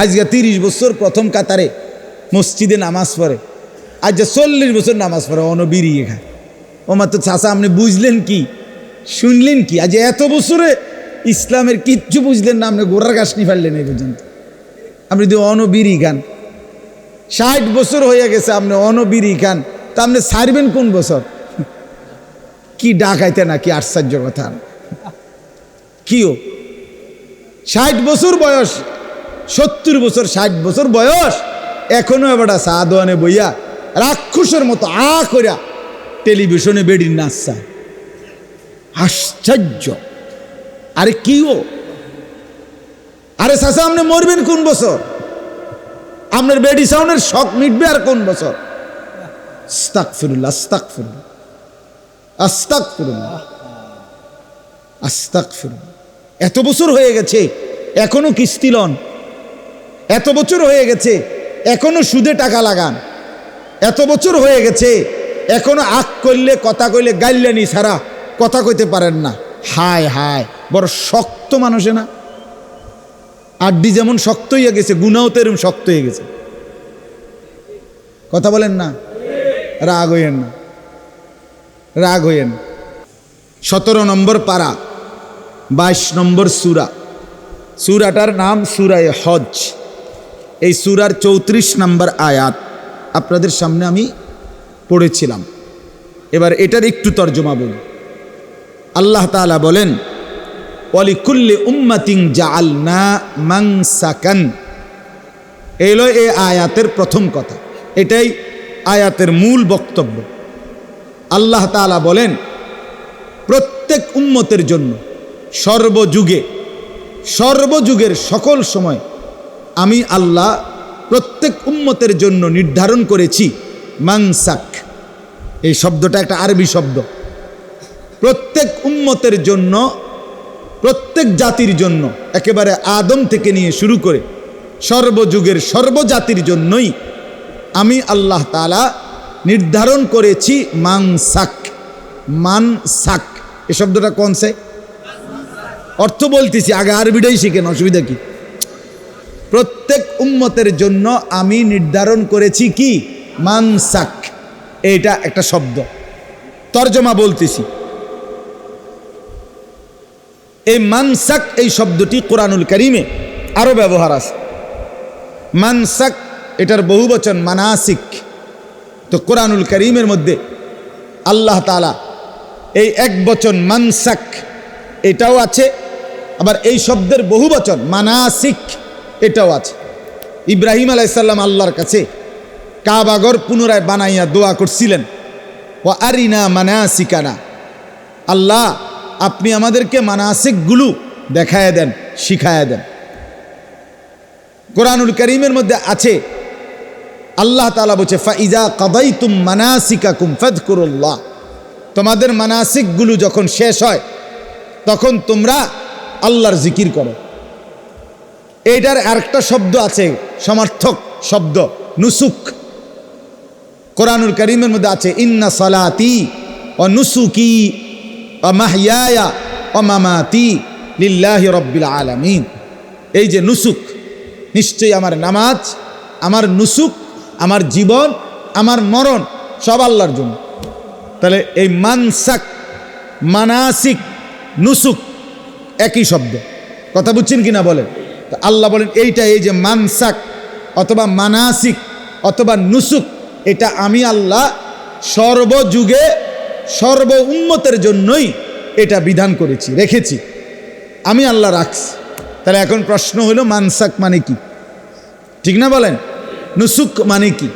আজকে তিরিশ বছর প্রথম কাতারে মসজিদে নামাজ পড়ে। আজ যে চল্লিশ বছর নামাজ পড়ে অনবিরিয়ে খায় ও মাত্র চাষা আপনি বুঝলেন কি? শুনলেন কি? আজ এত বছরে ইসলামের কিচ্ছু বুঝলেন না, আপনি গোড়ার গাছ নিয়ে ফেললেন এই পর্যন্ত। আপনি যদি অনবিরি খান, ষাট বছর হয়ে গেছে আপনি অনবিরি খান, তা আপনি সারবেন কোন বছর? কি ডাকাইতে না কি আশ্চর্য কথা। কিও ষাট বছর বয়স সত্তর বছর, ষাট বছর বয়স। এখনও এবার সাদোয়ানে বইয়া রাক্ষসের মতো আ করিয়া টেলিভিশনে বেডির নাচা আশ্চর্য। আরে কি ও আরে চাষা আপনি মরবেন কোন বছর? আপনার বেডি সাউন্ডের শখ মিটবে আর কোন বছর? আস্তাক ফিরুল্লাহ আস্তাক ফিরুল্লাহ আস্তাক ফিরুল্লাহ আস্তাক ফিরুল্লাহ এত বছর হয়ে গেছে, এখনও কিস্তি লন। এত বছর হয়ে গেছে, এখনও সুদে টাকা লাগান। এত বছর হয়ে গেছে, এখনও আখ করলে কথা কইলে গাইলেনি সারা কথা কইতে পারেন না। হায় হায়, বড় শক্ত মানুষে না। আড্ডি যেমন শক্ত হয়ে গেছে গুনাও তো এরম শক্ত হয়ে গেছে। কথা বলেন না? রাগ হইয়েন না। রাগ হইয়েন সতেরো নম্বর পাড়া বাইশ নম্বর সুরা। সুরাটার নাম সুরায় হজ এই সুরার চৌত্রিশ নম্বর আয়াত আপনাদের সামনে আমি পড়েছিলাম। এবার এটার একটু তর্জমা বলি। আল্লাহ তাআলা বলেন অলিকুল্লি উম্মাতিং জাল না মাংসাকান এলো এ আয়াতের প্রথম কথা। এটাই আয়াতের মূল বক্তব্য। আল্লাহ তাআলা বলেন, প্রত্যেক উম্মতের জন্য সর্বযুগে, সর্বযুগের সকল সময় আমি আল্লাহ প্রত্যেক উম্মতের জন্য নির্ধারণ করেছি, মাংসাক। এই শব্দটা একটা আরবি শব্দ। প্রত্যেক উম্মতের জন্য, প্রত্যেক জাতির জন্য, একেবারে আদম থেকে নিয়ে শুরু করে সর্বযুগের সর্বজাতির জন্যই আমি আল্লাহ তালা নির্ধারণ করেছি মাংসাক, মানসাক। এ শব্দটা কোন সে? অর্থ বলতেছি, আগে আরবিটাই শিখেন, অসুবিধা কি? প্রত্যেক উম্মতের জন্য আমি নির্ধারণ করেছি কি? মানসাক। এটা একটা শব্দ। তর্জমা বলতেছি। এই মানসাক এই শব্দটি কোরআনুল করিমে আরও ব্যবহার আছে। মানসাক এটার বহু বচন মানাসিক। তো কোরআনুল করিমের মধ্যে আল্লাহ তালা এই এক বচন মানসাক এটাও আছে, আবার এই শব্দের বহু বচন মানাসিক এটাও আছে। ইব্রাহিম আলাইসাল্লাম আল্লাহর কাছে কাবাগর পুনরায় বানাইয়া দোয়া করছিলেন। ও আরিনা মানাসিকানা। আল্লাহ, আপনি আমাদেরকে মানাসিকগুলো দেখায় দেন শিখায় দেন। কোরআনুল করিমের মধ্যে আছে, আল্লাহ তালা বলছে, ফাইজা কাদাই তুম মানাসিকাকুম ফদকুরুল্লাহ তোমাদের মানাসিকগুলো যখন শেষ হয়, তখন তোমরা আল্লাহর জিকির করো। এইটার আরেকটা শব্দ আছে, সমার্থক শব্দ, নুসুক। কোরআনুল করিমের মধ্যে আছে, ইন্না সালাতি ও নুসুকি ও মাহিয়া ও মামাতি লিল্লাহি রব্বিল আলামিন। এই যে নুসুক, নিশ্চয়ই আমার নামাজ, আমার নুসুক, আমার জীবন, আমার মরণ, সব আল্লাহর জন্য। তাহলে এই মানসাক, মানাসিক, নুসুক একই শব্দ। কথা বুঝছেন কিনা বলেন? তো আল্লাহ বলেন, এইটা এই যে মানসাক অথবা মানাসিক অথবা নুসুক, এটা আমি আল্লাহ সর্বযুগে, সর্ব উন্মতের জন্যই এটা বিধান করেছি, রেখেছি। আমি আল্লাহ রাখছি। তাহলে এখন প্রশ্ন হলো, মানসাক মানে কি? ঠিক না বলেন? নুসুক মানে কি?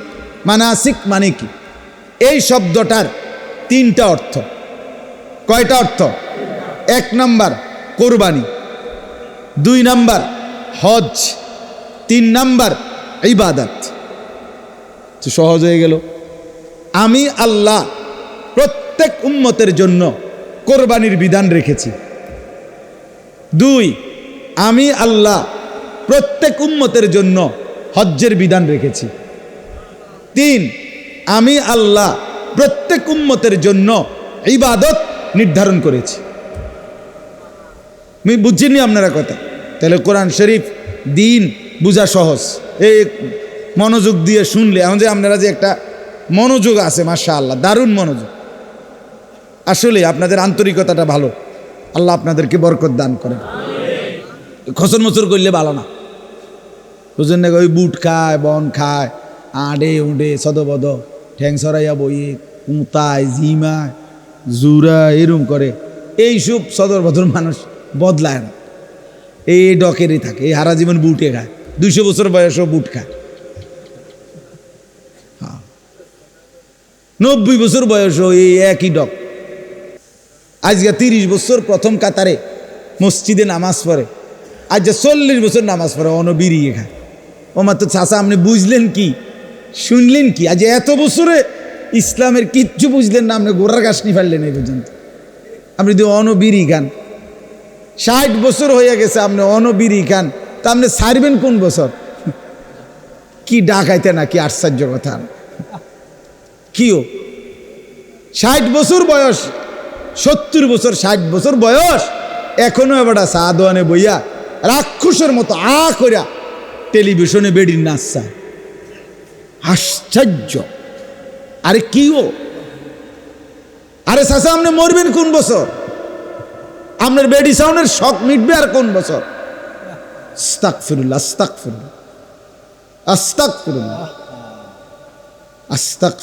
মানাসিক মানে কি? এই শব্দটার তিনটা অর্থ। কয়টা অর্থ? এক নাম্বার, কোরবানি। দুই নাম্বার হজ, তিন নাম্বার ইবাদত। সহজ হয়ে গেল। আমি আল্লাহ প্রত্যেক উম্মতের জন্য কোরবানির বিধান রেখেছি। দুই, আমি আল্লাহ প্রত্যেক উম্মতের জন্য হজ্জের বিধান রেখেছি। তিন, আমি আল্লাহ প্রত্যেক উম্মতের জন্য ইবাদত নির্ধারণ করেছি। আমি বুঝিনি আপনারা কথা। তাহলে কোরআন শরীফ দিন বুঝা সহজ। এই মনোযোগ দিয়ে শুনলে এখন যে আপনারা যে একটা মনোযোগ আছে মাশা আল্লাহ দারুণ মনোযোগ। আসলে আপনাদের আন্তরিকতাটা ভালো। আল্লাহ আপনাদেরকে বরকত দান করেন। খসর মসর করলে ভালো না। বুঝলেন না ওই বুট খায় বন খায় আডে উডে সদবদ ঠ্যাং সরাইয়া বইয়ে উঁতায় জিমায় জুরা এরম করে। এইসব সদর বদর মানুষ বদলায় না। এই ডকেরই থাকে, এই হারা জীবন বুটে খায়। দুইশো বছর বয়সও বুট খায়। হ্যাঁ। নব্বই বছর বয়সও এই একই ডক। আজকে তিরিশ বছর প্রথম কাতারে মসজিদে নামাজ পড়ে। আজ যে চল্লিশ বছর নামাজ পড়ে অনবিরিয়ে খায়। ও মাত্র চাষা আপনি বুঝলেন কি? শুনলেন কি? আজ এত বছরে ইসলামের কিচ্ছু বুঝলেন না, আপনি গোড়ার গাছ নিয়ে ফেললেন এই পর্যন্ত। আপনি যদি অনবিরি খান ষাট বছর হয়ে গেছে আপনি অনবিরি খান তা আপনি ছাড়বেন কোন বছর? কি ডাকাইতে না কি আশ্চর্য কথা। কিও? ষাট বছর বয়স, সত্তর বছর, ষাট বছর বয়স, এখনও এবার সাদোয়ানে বইয়া, রাক্ষসের মতো আ করিয়া টেলিভিশনে বেডির নাচা আশ্চর্য। আরে কি ও আরে চাষা আপনি মরবেন কোন বছর? আপনার বেডি শখ মিটবে আর কোন বছর? আস্তাক ফিরুল্লাহ আস্তাক ফিরুল্লাহ আস্তাক ফিরুল্লাহ আস্তাক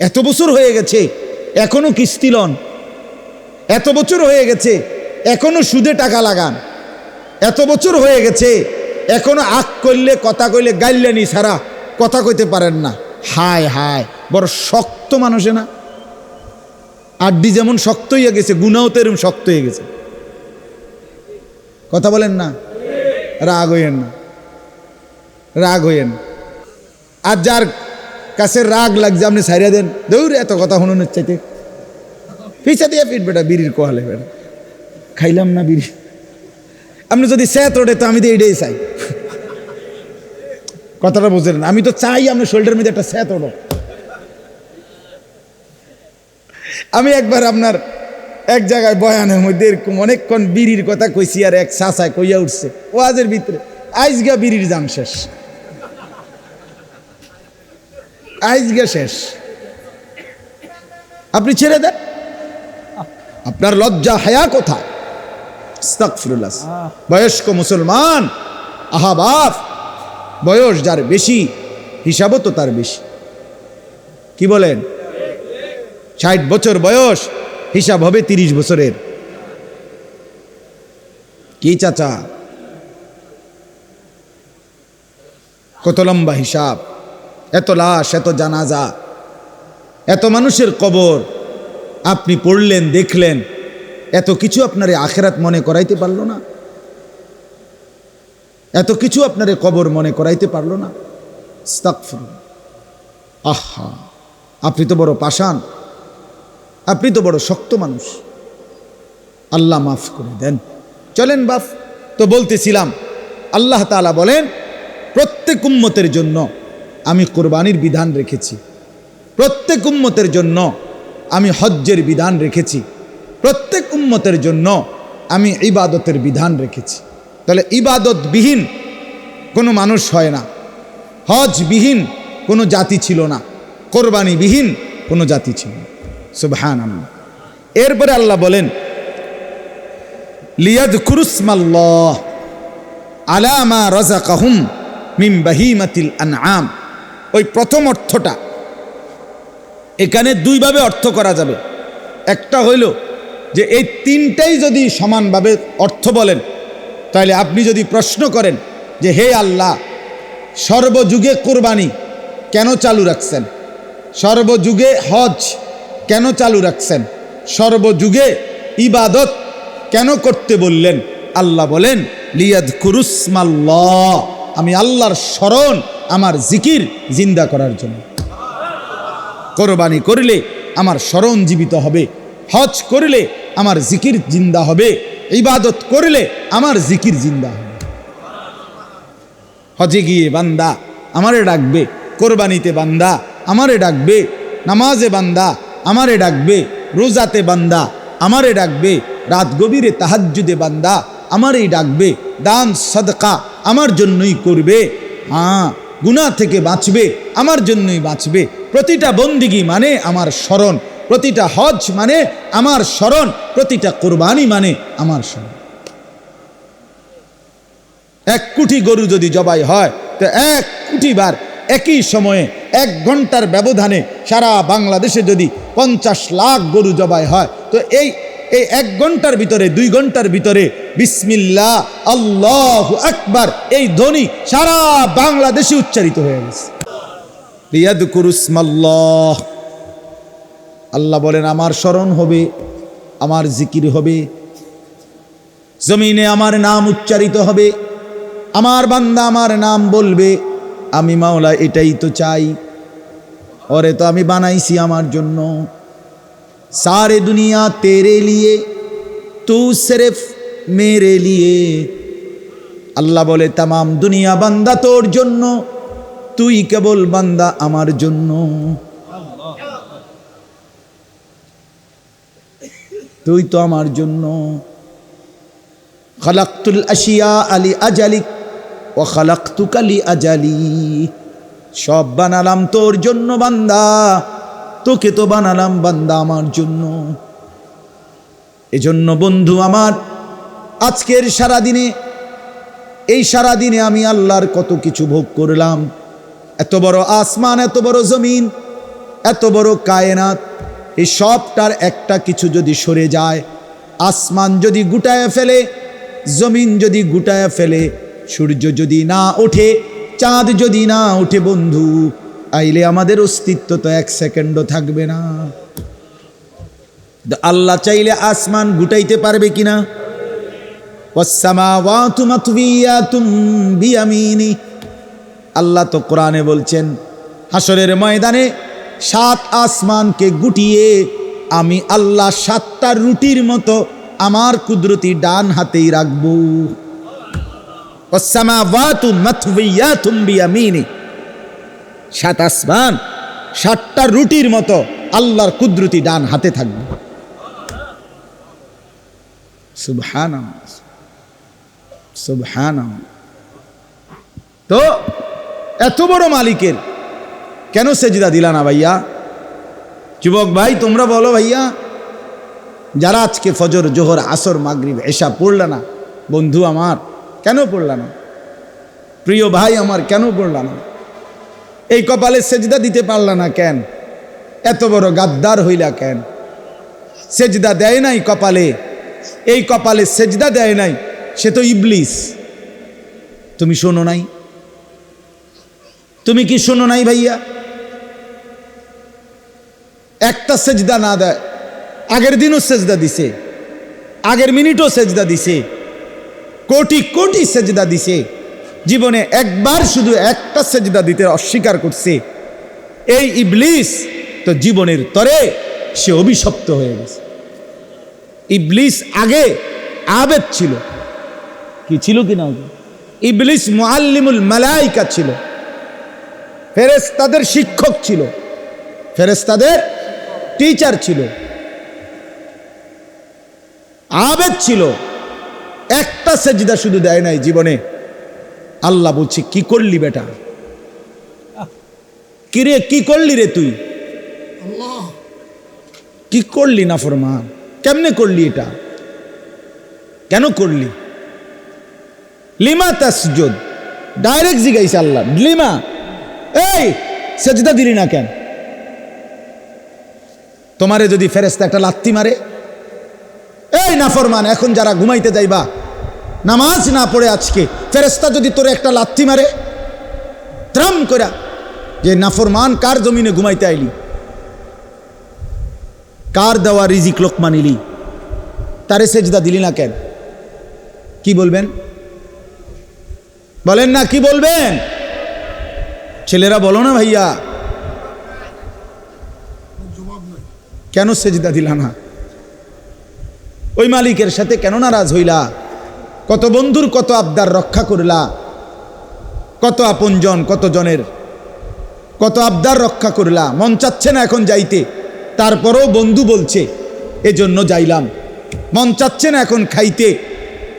এত বছর হয়ে গেছে, এখনও কিস্তি লন। এত বছর হয়ে গেছে, এখনও সুদে টাকা লাগান। এত বছর হয়ে গেছে, এখনও আখ করলে, কথা কইলে গাইলেনি ছাড়া কথা কইতে পারেন না। হায় হায়, বড় শক্ত মানুষে না? আড্ডি যেমন শক্ত হয়ে গেছে গুনাও তো এরম শক্ত হয়ে গেছে। কথা বলেন না? রাগ হইয়েন না। রাগ হইয়েন আর যার কাছে রাগ লাগছে, আপনি সারিয়া দেন। দৌড় এত কথা শুনুন চাইতে। পিছা দিয়ে ফিট বেটা, বিড়ির কোহালে বেটা। খাইলাম না বিড়ি। আপনি যদি স্যাত ওঠে তো আমি তো এইটাই চাই। কথাটা বুঝলেন আমি তো চাই আপনার শরীরের মধ্যে একটা স্যাত ওঠো আমি একবার আপনার এক জায়গায় বয়ানের মধ্যে এরকম অনেকক্ষণ বিড়ির কথা কইছি আর এক চাষায় কইয়া উঠছে, ওয়াজের ভিতরে, আইজগা বিড়ির জান শেষ। আইজগা শেষ। আপনি ছেড়ে দেন। আপনার লজ্জা হায়া কোথায়। বয়স্ক মুসলমান, আহা বাপ, বয়স যার বেশি, হিসাবও তো তার বেশি। কি বলেন? ষাট বছর বয়স, হিসাব হবে তিরিশ বছরের। কি চাচা? কত লম্বা হিসাব, এত লাশ, এত জানাজা, এত মানুষের কবর। আপনি পড়লেন, দেখলেন, এত কিছু আপনার আখেরাত মনে করাইতে পারল না? এত কিছু আপনার কবর মনে করাইতে পারল না। আহা, আপনি তো বড় পাষাণ। আপনি তো বড় শক্ত মানুষ। আল্লাহ মাফ করে দেন। চলেন বাফ তো বলতেছিলাম, আল্লাহ তাআলা বলেন, প্রত্যেক উম্মতের জন্য আমি কোরবানির বিধান রেখেছি। প্রত্যেক উম্মতের জন্য আমি হজ্জের বিধান রেখেছি। প্রত্যেক উম্মতের জন্য আমি ইবাদতের বিধান রেখেছি। তাহলে ইবাদতবিহীন কোনো মানুষ হয় না। হজবিহীন কোনো জাতি ছিল না। কোরবানিবিহীন কোনো জাতি ছিল না। সুবহান এরপরে আল্লাহ বলেন লিয়াদ কুরুসমাল্লাহ আলামা রাজা কাহুম মিম বাহিমাতিল আনআম। ওই প্রথম অর্থটা। এখানে দুইভাবে অর্থ করা যাবে। একটা হইল যে এই তিনটাই যদি সমানভাবে অর্থ বলেন, তাহলে আপনি যদি প্রশ্ন করেন যে, হে আল্লাহ, সর্বযুগে কোরবানি কেন চালু রাখছেন? সর্বযুগে হজ কেন চালু রাখছেন? সর্বযুগে ইবাদত কেন করতে বললেন? আল্লাহ বলেন লিয়াদ কুরুসমাল্লাহ আমি আল্লাহর স্মরণ, আমার জিকির জিন্দা করার জন্য। কোরবানি করলে আমার স্মরণ জীবিত হবে। হজ করলে আমার জিকির জিন্দা হবে। ইবাদত করলে আমার জিকির জিন্দা হবে। হজে গিয়ে বান্দা আমারে ডাকবে, কোরবানিতে বান্দা আমারে ডাকবে, নামাজে বান্দা আমারে ডাকবে রোজাতে বান্দা, আমারে ডাকবে রাত গভীরে তাহাজ্জুদে বান্দা, আমারই ডাকবে দান, সদকা আমার জন্যই করবে। হ্যাঁ গুনাহ থেকে বাঁচবে আমার জন্যই বাঁচবে। প্রতিটা বন্দিগি মানে আমার স্মরণ, প্রতিটা হজ মানে আমার স্মরণ, প্রতিটা কোরবানি মানে আমার স্মরণ। এক কোটি গরু যদি জবাই হয়, তো এক কোটি বার একই সময়ে এক ঘণ্টার ব্যবধানে সারা বাংলাদেশে যদি পঞ্চাশ লাখ গরু জবাই হয়, তো এই এই এক ঘণ্টার ভিতরে, দুই ঘণ্টার ভিতরে বিসমিল্লা, আল্লাহ আকবার, এই ধ্বনি সারা বাংলাদেশে উচ্চারিত হয়ে গেছে। রিয়াদুকুরুসমাল্লাহ আল্লাহ বলেন, আমার স্মরণ হবে, আমার জিকির হবে, জমিনে আমার নাম উচ্চারিত হবে, আমার বান্দা আমার নাম বলবে আমি মাওলা এটাই তো চাই। ওরে তো আমি বানাইছি আমার জন্য। সারে দুনিয়া তেরে লিয়ে, তু সিরফ মেরে লিয়ে। আল্লাহ বলে, তামাম দুনিয়া বান্দা তোর জন্য, তুই কেবল বান্দা আমার জন্য। তুই তো আমার জন্য। খালাক্তুল আশিয়া আলী আজালিক ও খালাক্তুক আলী আজালি সব বানালাম তোর জন্য বান্দা। তোকে তো বানালাম বান্দা আমার জন্য। এজন্য বন্ধু আমার, আজকের সারাদিনে, এই সারাদিনে আমি আল্লাহর কত কিছু ভোগ করলাম। এত বড় আসমান, এত বড় জমিন, এত বড় কায়নাত, এই সবটার একটা কিছু যদি সরে যায়, আসমান যদি গুটায় ফেলে, জমিন যদি গুটায় ফেলে সূর্য যদি না ওঠে, চাঁদ যদি না ওঠে বন্ধু, আইলে আমাদের অস্তিত্ব তো এক সেকেন্ডও থাকবে না। আল্লাহ চাইলে আসমান গুটাইতে পারবে কিনা? আল্লাহ তো কোরআনে বলছেন হাসরের ময়দানে সাত আসমানকে গুটিয়ে আমি আল্লাহ সাতটা রুটির মতো আমার কুদরতি ডান হাতেই রাখব। সাত আসমান, সাতটা রুটির মতো আল্লাহর কুদরতি ডান হাতে থাকবে। তো, এত বড় মালিকের কেন সেজদা দিলা না ভাইয়া? যুবক ভাই, তোমরা বলো ভাইয়া। যারা আজকে ফজর, জোহর, আসর, মাগরিব এসা পড়লা না, বন্ধু আমার কেন পড়লা না? প্রিয় ভাই আমার, কেন পড়লা না? এই কপালে সেজদা দিতে পারলা না কেন? এত বড় গাদ্দার হইলা কেন? সেজদা দেয় নাই কপালে। এই কপালে সেজদা দেয় নাই, সে তো ইবলিস। তুমি শোনো নাই? তুমি কি শোনো নাই ভাইয়া? একটা সেজদা না দেয়, আগের দিনও সেজদা দিছে, আগের মিনিটও সেজদা দিছে। কোটি কোটি সেজদা দিছে। জীবনে একবার শুধু একটা সেজদা দিতে অস্বীকার করছে। এই ইবলিস তো জীবনের তরে সে অভিশপ্ত হয়ে গেছে। ইবলিস আগে আবেদ ছিল। কি ছিল কি না? ইবলিস মুআল্লিমুল মালাইকা ছিল। ফেরেশতাদের শিক্ষক ছিল। ফেরেশতাদের টিচার ছিল। আবেদ ছিল। একটা সেজদা শুধু দেয় নাই জীবনে। আল্লাহ বলছে কি করলি বেটা? কিরে কি করলি রে তুই? কি করলি না ফরমান কেমনে করলি এটা? কেন করলি? লিমা তাসজুদ। ডাইরেক্ট জিগাইছে আল্লাহ লিমা। এই সেজদা দিলি না কেন? তোমারে যদি ফেরেস্তা একটা লাত্তি মারে এই নাফরমান, এখন যারা ঘুমাইতে যাইবা, নামাজ না পড়ে আজকে ফেরেস্তা যদি তোর একটা লাত্তি মারে ত্রাম করা যে নাফরমান, কার জমিনে ঘুমাইতে আইলি? কার দেওয়া রিজিক লোক মানিলি তারে সেজদা দিলি না কেন? কি বলবেন? বলেন না, কি বলবেন? ছেলেরা বলো না ভাইয়া। কেন সেজদা দিলা না? ওই মালিকের সাথে কেন নারাজ হইলা? কত বন্ধুর কত আবদার রক্ষা করলা? কত আপনজন কত জনের কত আবদার রক্ষা করলা? মন চাচ্ছে না এখন যাইতে। তারপরেও বন্ধু বলছে, এজন্য যাইলাম। মন চাচ্ছে না এখন খাইতে।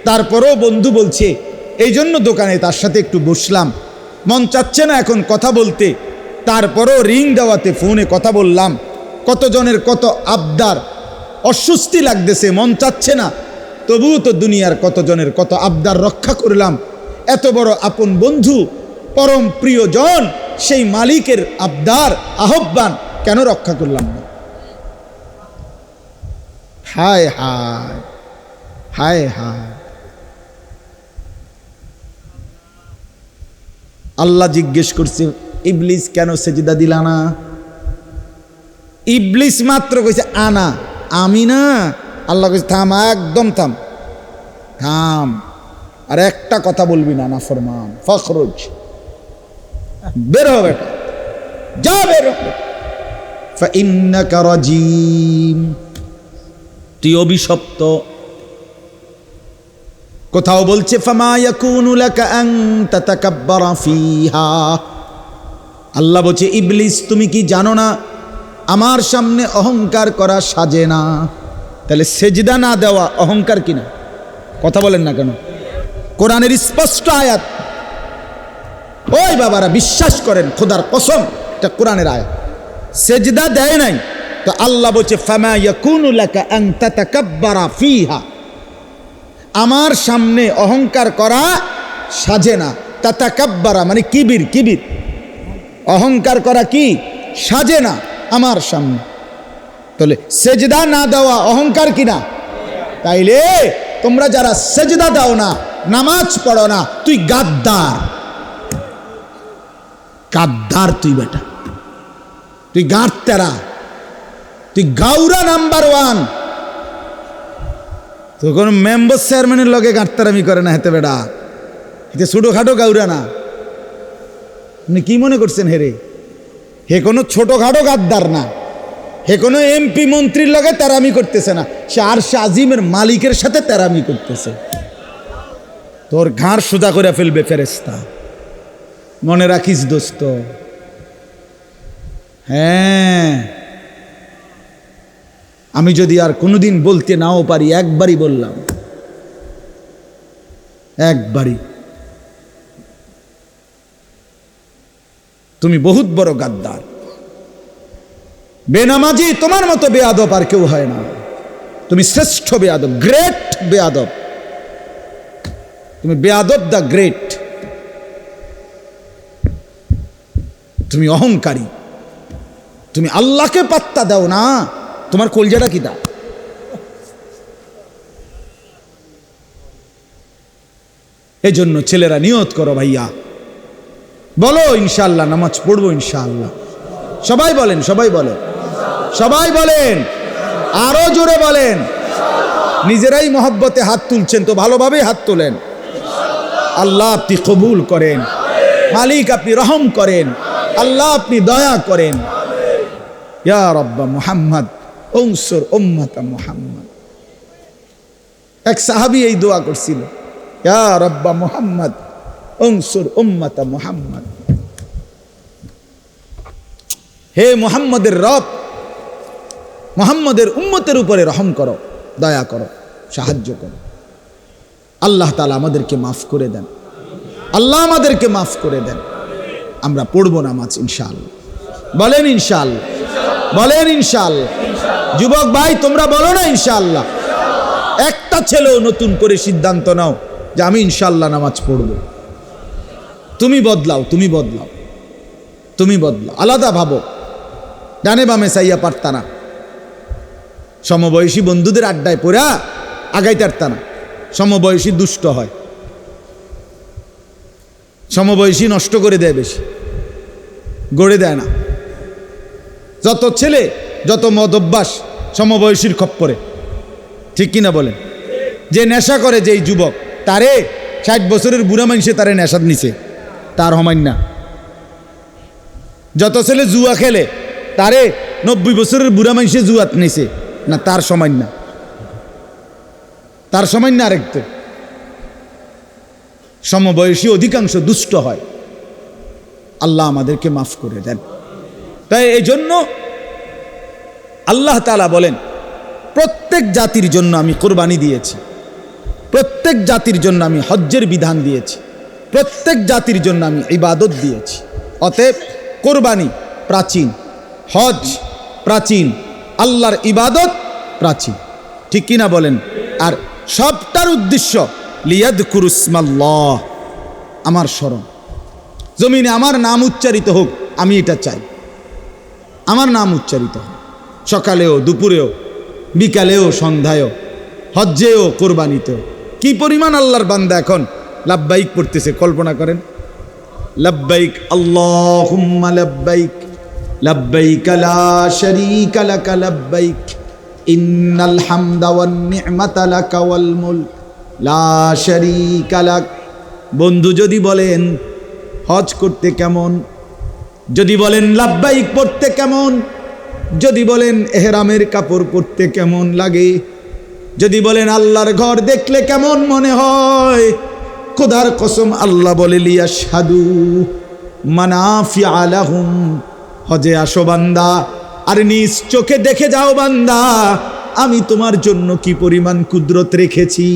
তারপরেও বন্ধু বলছে এই জন্য দোকানে তার সাথে একটু বসলাম। মন চাচ্ছে না এখন কথা বলতে। তারপরও রিং দেওয়াতে ফোনে কথা বললাম। কতজনের কত আবদার অস্বস্তি লাগতেছে, মন চাচ্ছে না। তবুও তো দুনিয়ার কতজনের কত আবদার রক্ষা করলাম। এত বড় আপন বন্ধু, পরম প্রিয়জন, সেই মালিকের আবদার, আহ্বান কেন রক্ষা করলাম না? হায় হায় হায় হায়। আল্লাহ জিজ্ঞেস করছে, ইবলিস কেন সেজিদা দিলা না? ইবলিস মাত্র কইছে, আনা। আমি না, আল্লাহ কইছে, থাম, একদম থাম। থাম। আর একটা কথা বলবি না না ফরমান, ফখরুজ। বের হবে যা বের তুই অভিশপ্ত। কোথাও বলছে আল্লাহ বলছে, ইবলিস, তুমি কি জানো না আমার সামনে অহংকার করা সাজে না। তাহলে সেজদা না দেওয়া অহংকার কিনা কথা বলেন না কেন? কোরআনের স্পষ্ট আয়াত। ওই বাবারা, বিশ্বাস করেন, খোদার কসম, এটা কোরআনের আয়াত। সেজদা দেয় নাই, তো আল্লাহ বলছে ফিহা। আমার সামনে অহংকার করা সাজে না। তাতাকাব্বারা মানে কিবির কিবির। অহংকার করা কি? সাজে না। আমার সামনে। তাহলে সেজদা না দেওয়া অহংকার কিনা? তাইলে তোমরা যারা সেজদা দাও না, নামাজ পড়ো না, তুই গাদ্দার। গাদ্দার তুই বেটা। তুই গাঁট তেরা। তুই গাউরা নাম্বার ওয়ান। তো কোনো মেম্বার চেয়ারম্যানের লগে গাঁটতারামি করে না হেতে বেটা। এতে ছোটোখাটো গাউরা না। আপনি কি মনে করছেন হেরে? হে কোনো ছোটোখাটো গাদ্দার না। হে কোনো এমপি মন্ত্রীর লগে তেরামি করতেছে না। সে আর সে আজিমের মালিকের সাথে তেরামি করতেছে। তোর ঘাড় সোজা করে ফেলবে ফেরেস্তা মনে রাখিস দোস্ত। হ্যাঁ। আমি যদি আর কোনোদিন বলতে নাও পারি, একবারই বললাম। একবারই। তুমি বহুত বড় গাদ্দার। বেনামাজি তোমার মতো বেয়াদব আর কেউ হয় না। তুমি শ্রেষ্ঠ বেয়াদব গ্রেট বেয়াদব। তুমি বেয়াদব দ্য গ্রেট তুমি অহংকারী। তুমি আল্লাহকে পাত্তা দাও না। তোমার কলজাটা কি দাও এজন্য ছেলেরা নিয়ত করো ভাইয়া। বলো ইনশাল্লাহ নামাজ পড়ব ইনশাআল্লাহ। সবাই বলেন সবাই বলেন। সবাই বলেন, আরও জোরে বলেন। নিজেরাই মহব্বতে হাত তুলছেন, তো ভালোভাবেই হাত তোলেন। আল্লাহ আপনি কবুল করেন। মালিক আপনি রহম করেন। আল্লাহ আপনি দয়া করেন। ইয়া রব্বা মুহাম্মদ অংসর এক সাহাবি এই দোয়া করছিল। ইয়া মুহাম্মদ অংসুর উম্মতা মুহাম্মদ। হে মুহাম্মদের রব, মুহাম্মদের উম্মতের উপরে রহম করো, দয়া করো, সাহায্য করো। আল্লাহ তালা আমাদেরকে মাফ করে দেন। আল্লাহ আমাদেরকে মাফ করে দেন। আমরা পড়ব নামাজ ইনশাআল্লাহ। বলেন ইনশাআল্লাহ। বলেন ইনশাআল্লাহ। যুবক ভাই, তোমরা বলো না ইনশাল্লাহ একটা ছেলেও নতুন করে সিদ্ধান্ত নাও যে আমি ইনশাল্লাহ নামাজ পড়ব। তুমি বদলাও তুমি বদলাও তুমি বদলাও। আলাদা ভাবো, ডানে বামে চাইয়া পারতা না। সমবয়সী বন্ধুদের আড্ডায় পড়া আগাইতে পারতা না। সমবয়সী দুষ্ট হয়। সমবয়সী নষ্ট করে দেয় বেশি, গড়ে দেয় না। যত ছেলে, যত মদ অভ্যাস সমবয়সীর খপ্পরে। ঠিক কিনা বলেন? যে নেশা করে যেই যুবক, তারে ষাট বছরের বুড়া মানুষে তারে নেশাদ নিছে তার হমান্য না যত ছেলে জুয়া খেলে, তারে নব্বই বছরের বুড়া মানুষে জুয়াত নিছে, না তার সমান না তার সমান না আরেকতে সমবয়সী অধিকাংশ দুষ্ট হয়। আল্লাহ আমাদেরকে মাফ করে দেন। তাই এই জন্য আল্লাহ তালা বলেন, প্রত্যেক জাতির জন্য আমি কোরবানি দিয়েছি। প্রত্যেক জাতির জন্য আমি হজ্জের বিধান দিয়েছি। প্রত্যেক জাতির জন্য আমি ইবাদত দিয়েছি। অতএব কোরবানি প্রাচীন, হজ প্রাচীন, আল্লাহর ইবাদত প্রাচীন। ঠিক কিনা বলেন? আর সবটার উদ্দেশ্য লিয়াদ কুরুসমাল্লাহ আমার স্মরণ। জমিনে আমার নাম উচ্চারিত হোক, আমি এটা চাই। আমার নাম উচ্চারিত হোক। সকালেও, দুপুরেও, বিকালেও, সন্ধ্যায়ও, হজ্জেও, কোরবানিতেও। কি পরিমাণ আল্লাহর বান্দা এখন? লাভবাইক পড়তেছে, কল্পনা করেন। লাব্বাইক, আল্লাহুম্মা লাব্বাইক লাব্বাইক লা শারীকা লাকা লাব্বাইক, ইন্নাল হামদা ওয়ান নি'মাতা লাকা ওয়াল মুলক, লা শারীকা লাক। বন্ধু, যদি বলেন হজ করতে কেমন, যদি বলেন লাব্বাইক পড়তে কেমন, যদি বলেন এহরামের কাপড় পরতে কেমন লাগে, যদি বলেন আল্লাহর ঘর দেখলে কেমন মনে হয় খোদার কসম আল্লাহ বলে লিয়া সাধু মানাফি আলাহুম হজে আসো বান্দা, আর নিজ চোখে দেখে যাও বান্দা, আমি তোমার জন্য কি পরিমাণ কুদরত রেখেছি?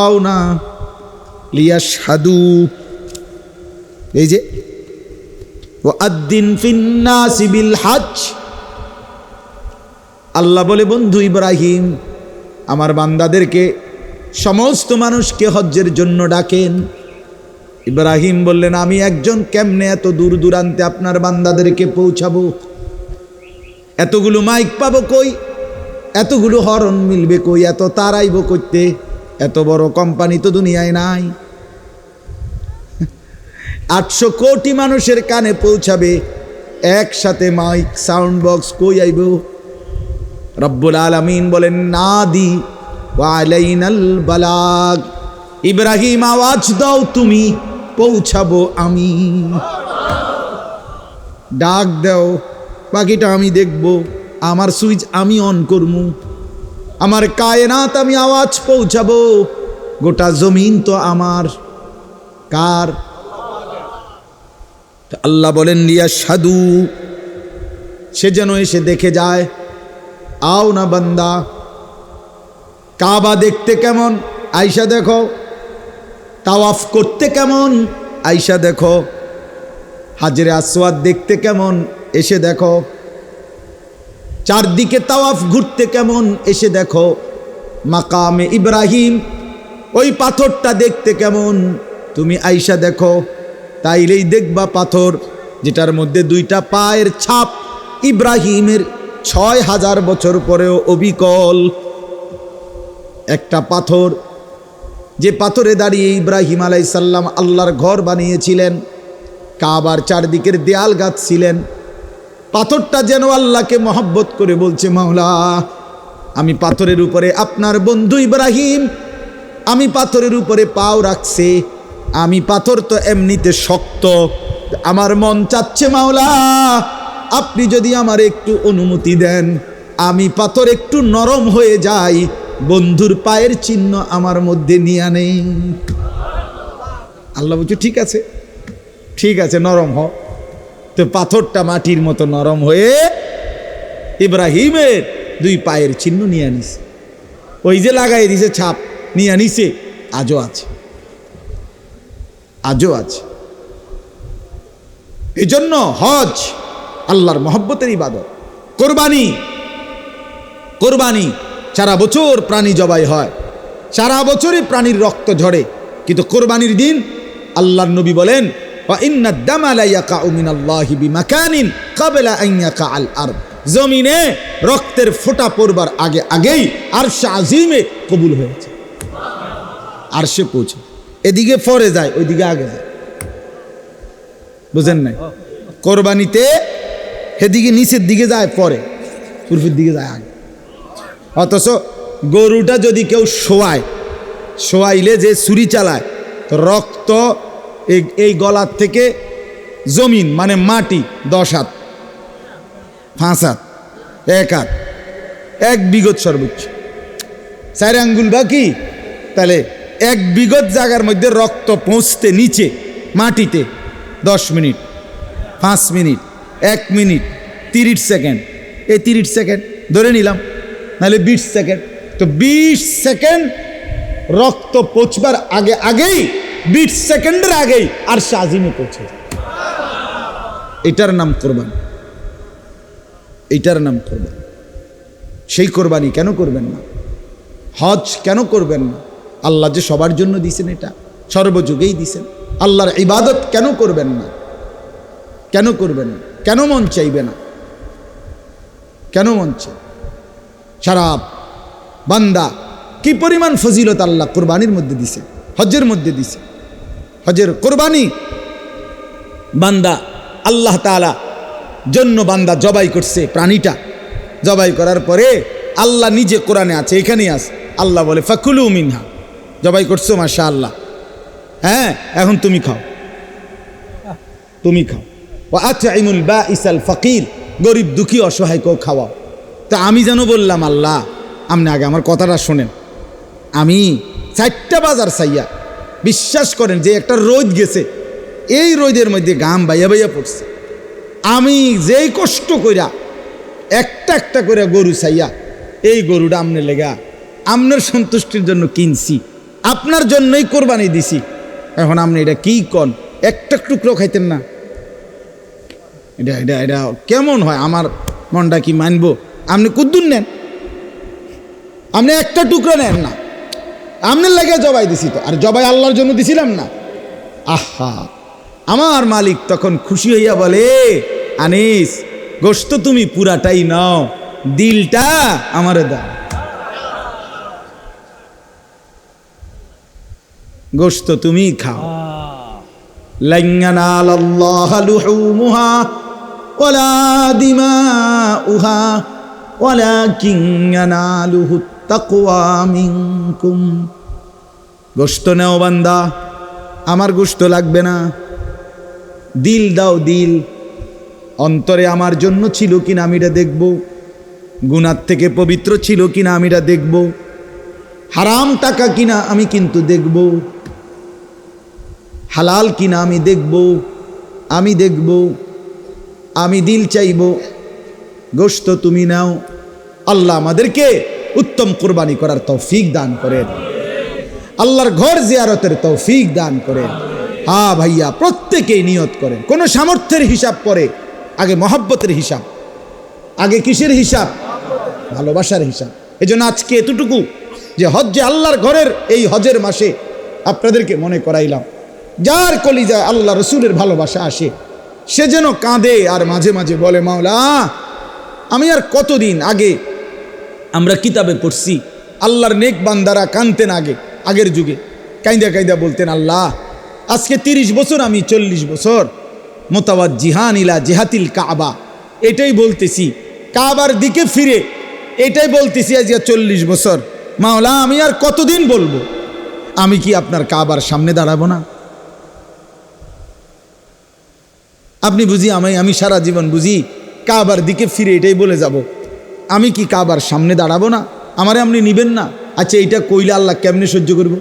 আও না লিয়া সাধু এই যে ওয়াদ্দিন ফিন্নাসি বিল হাজ আল্লাহ বলে, বন্ধু ইব্রাহিম, আমার বান্দাদেরকে সমস্ত মানুষকে হজ্জের জন্য ডাকেন। ইব্রাহিম বললেন, আমি একজন কেমনে এত দূর দূরান্তে আপনার বান্দাদেরকে পৌঁছাবো? এতগুলো মাইক পাবো কই? এতগুলো হরন মিলবে কই? এত তারাইব করতে? এত বড় কোম্পানি তো দুনিয়ায় নাই। আটশো কোটি মানুষের কানে পৌঁছাবে, একসাথে মাইক, সাউন্ড বক্স কই আইব? রব্বুল আলমিন বলেন, না দি ইব্রাহিম, আওয়াজ দাও তুমি, পৌঁছাবো আমি। ডাক দাও, বাকিটা আমি দেখব, আমার সুইচ আমি অন করমু আমার কায়নাত আমি আওয়াজ পৌঁছাবো, গোটা জমিন তো আমার। কার? আল্লাহ বলেন লিয়া সাধু সে যেন এসে দেখে যায়, আও না বান্দা। কাবা দেখতে কেমন? আইসা দেখো। তাওয়াফ করতে কেমন? আইসা দেখো। হাজরে আসওয়াদ দেখতে কেমন? এসে দেখো। চারদিকে তাওয়াফ ঘুরতে কেমন? এসে দেখো। মাকামে ইব্রাহিম, ওই পাথরটা দেখতে কেমন? তুমি আইসা দেখো। তাইলেই দেখবা পাথর, যেটার মধ্যে দুইটা পায়ের ছাপ ইব্রাহিমের ছয় হাজার বছর পরেও অবিকল। একটা পাথর। যে পাথরে দাঁড়িয়ে ইব্রাহিম আলাইসাল্লাম আল্লাহর ঘর বানিয়েছিলেন, কাবার চারদিকের দেয়াল গাঁথছিলেন। পাথরটা যেন আল্লাহকে মহব্বত করে বলছে, মাওলা, আমি পাথরের উপরে আপনার বন্ধু ইব্রাহিম, আমি পাথরের উপরে পাও রাখছে, আমি পাথর তো এমনিতে শক্ত, আমার মন চাচ্ছে, মাওলা, আপনি যদি আমার একটু অনুমতি দেন, আমি পাথর একটু নরম হয়ে যাই বন্ধুর পায়ের চিহ্ন আমার মধ্যে নিয়ে নেই। আল্লাহ বলছে, ঠিক আছে ঠিক আছে, নরম হ তো পাথরটা মাটির মতো নরম হয়ে ইব্রাহিমের দুই পায়ের চিহ্ন নিয়ে আনিস ওই যে লাগাই দিছে ছাপ, নিয়ে আনিছে আজও আছে আজও আছে। এই জন্য হজ আল্লাহর মহব্বতের ইবাদত। কোরবানি কোরবানি সারা বছর প্রাণী জবাই হয়। সারা বছরই প্রাণীর রক্ত ঝরে। কিন্তু কোরবানির দিন আল্লাহর নবী বলেন জমিনে রক্তের ফোঁটা পড়বার আগে আগেই আর আজিমে কবুল হয়েছে। আর সে পৌঁছে। এদিকে ফরে যায়, ওইদিকে আগে যায়। বুঝেন নাই? কোরবানিতে সেদিকে নিচের দিকে যায়, পরে। পূর্বের দিকে যায় আগে। অথচ গরুটা যদি কেউ শোয়ায়, শোয়াইলে যে ছুরি চালায়, রক্ত এই এই গলার থেকে জমিন মানে মাটি, দশ হাত, পাঁচ হাত, এক হাত, এক বিগত সর্বোচ্চ। চার আঙ্গুল বা কি তাহলে এক বিগত জায়গার মধ্যে রক্ত পৌঁছতে নিচে, মাটিতে, দশ মিনিট, পাঁচ মিনিট, এক মিনিট, তিরিশ সেকেন্ড, এই তিরিশ সেকেন্ড ধরে নিলাম। নাহলে বিশ সেকেন্ড। তো বিশ সেকেন্ড রক্ত পৌঁছবার আগে আগেই, বিশ সেকেন্ডের আগেই আর সে আজিমে পৌঁছে। এটার নাম কোরবান। এটার নাম কোরবান। সেই কোরবানি কেন করবেন না? হজ কেন করবেন না? আল্লাহ যে সবার জন্য দিছেন এটা, সর্বযুগেই দিছেন। আল্লাহর ইবাদত কেন করবেন না? কেন করবেন না? কেন মন চাইবে না? কেন মন চাই সারা বান্দা, কি পরিমাণ ফজিলত আল্লাহ কোরবানির মধ্যে দিছে হজের মধ্যে দিছে। হজের কোরবানি, বান্দা, আল্লাহ তাআলা জন্য বান্দা জবাই করছে প্রাণীটা। জবাই করার পরে আল্লাহ নিজে কোরআনে আছে, এখানেই আছে। আল্লাহ বলে, ফাকুলু মিনহা। জবাই করছ মাশা আল্লাহ হ্যাঁ এখন তুমি খাও। তুমি খাও। ও আচ্ছা ইমুল বা ইসাল ফকির, গরিব দুঃখী অসহায়কেও খাওয়াও। তা আমি যেন বললাম, আল্লাহ, আপনি আগে আমার কথাটা শোনেন। আমি চারটা বাজার চাইয়া বিশ্বাস করেন যে একটা রোদ গেছে, এই রোদের মধ্যে গাম বাইয়া বাইয়া পড়ছে। আমি যেই কষ্ট কইরা একটা একটা করে গরু চাইয়া, এই গরুটা আমনে লেগা আপনার সন্তুষ্টির জন্য কিনছি, আপনার জন্যই কোরবানি দিছি। এখন আপনি এটা কি কন? একটা টুকরো খাইতেন না। এটা এটা এটা কেমন হয়? আমার মনটা কি মানবো? আপনি কুদ্দুন নেন। আপনি একটা টুকরো নেন না। আপনার লাগে জবাই দিছি তো। আর জবাই আল্লাহর জন্য দিছিলাম না। আহা। আমার মালিক তখন খুশি হইয়া বলে আনিস গোস্ত তুমি পুরাটাই নাও। দিলটা আমার দাও। গোস্ত তুমি খাও। لن ওয়ালাকিন ইয়ানালুহু তাকওয়া মিনকুম। গোশত নেও বান্দা, আমার গোশত লাগবে না। দিল দাও দিল। অন্তরে আমার জন্য ছিল কিনা আমি এটা দেখব। গুণার থেকে পবিত্র ছিল কিনা আমি এটা দেখব। হারাম টাকা কিনা আমি কিন্তু দেখব। হালাল কিনা আমি দেখব। আমি দেখব। আমি দিল চাইব। গোস্ত তুমি নাও। আল্লাহ আমাদেরকে উত্তম কোরবানি করার তৌফিক দান করেন। আল্লাহর ঘর জিয়ারতের তৌফিক দান করেন। হ্যাঁ ভাইয়া, প্রত্যেকেই নিয়ত করেন। কোনো সামর্থ্যের হিসাব পরে, আগে মহব্বতের হিসাব, আগে কিসের হিসাব? ভালোবাসার হিসাব। এই জন্য আজকে এতটুকু যে হজ যে আল্লাহর ঘরের এই হজের মাসে আপনাদেরকে মনে করাইলাম। যার কলিজায় আল্লাহ রসুলের ভালোবাসা আসে, সে যেন কাঁদে আর মাঝে মাঝে বলে, মাওলা আমি আর কতদিন আগে আমরা কিতাবে পড়ছি, আল্লাহর নেক বান্দারা কানতেন আগে, আগের যুগে। কাইন্দা কাইন্দা বলতেন, আল্লাহ, আজকে তিরিশ বছর, আমি চল্লিশ বছর। মোতাবাদ জিহান ইলা জেহাতিল কাবা। এটাই বলতেছি। কাবার দিকে ফিরে এটাই বলতেছি আজকে চল্লিশ বছর। মাওলা, আমি আর কতদিন বলব? আমি কি আপনার কাবার সামনে দাঁড়াবো না? আপনি বুঝি আমি আমি সারা জীবন বুঝি কাবার দিকে ফিরে এটাই বলে যাব। আমি কি কাবার সামনে দাঁড়াবো না? আমারে আপনি নিবেন না? আচ্ছা এইটা কইলে আল্লাহ কেমনে সহ্য করব?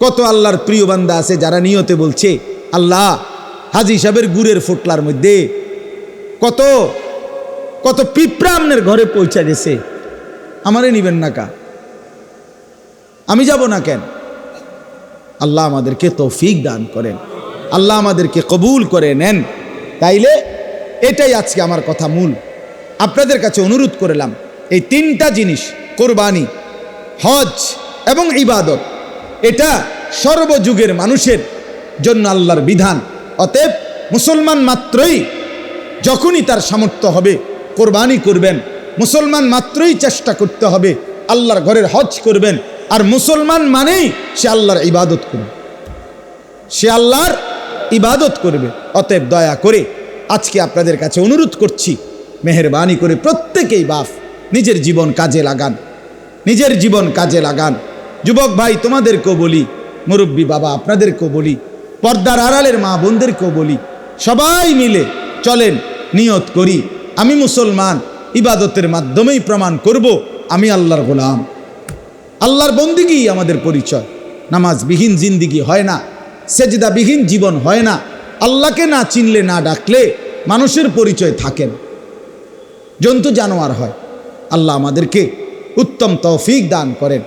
কত আল্লাহর প্রিয় বান্দা আছে যারা নিয়তে বলছে, আল্লাহ, হাজি সাহেবের গুড়ের ফোটলার মধ্যে কত কত পিঁপড়া আপনার ঘরে পৌঁছা গেছে। আমারে নিবেন না কা? আমি যাব না কেন? আল্লাহ আমাদেরকে তৌফিক দান করেন। আল্লাহ আমাদেরকে কবুল করে নেন। তাইলে এটাই আজকে আমার কথা মূল। আপনাদের কাছে অনুরোধ করলাম, এই তিনটা জিনিস, কোরবানি, হজ এবং ইবাদত, এটা সর্বযুগের মানুষের জন্য আল্লাহর বিধান। অতএব মুসলমান মাত্রই যখনই তার সামর্থ্য হবে, কোরবানি করবেন। মুসলমান মাত্রই চেষ্টা করতে হবে, আল্লাহর ঘরের হজ করবেন। আর মুসলমান মানেই সে আল্লাহর ইবাদত করবে। সে আল্লাহর ইবাদত করবে, অতএব দয়া করে আজকে আপনাদের কাছে অনুরোধ করছি, মেহরবানি করে প্রত্যেকেই বাপ নিজের জীবন কাজে লাগান, নিজের জীবন কাজে লাগান। যুবক ভাই, তোমাদেরকেও বলি, মুরব্বী বাবা আপনাদেরকেও বলি, পর্দার আড়ালের মা বোনদেরকেও বলি, সবাই মিলে চলেন, নিয়ত করি, আমি মুসলমান, ইবাদতের মাধ্যমেই প্রমাণ করব, আমি আল্লাহর গোলাম। আল্লাহর বন্দিগি আমাদের পরিচয়। নামাজবিহীন জিন্দিগি হয় না। সেজদাবিহীন জীবন হয় না। আল্লাহকে না চিনলে, না ডাকলে মানুষের পরিচয় থাকেন জন্তু জানোয়ার হয়। আল্লাহ আমাদেরকে উত্তম তৌফিক দান করেন।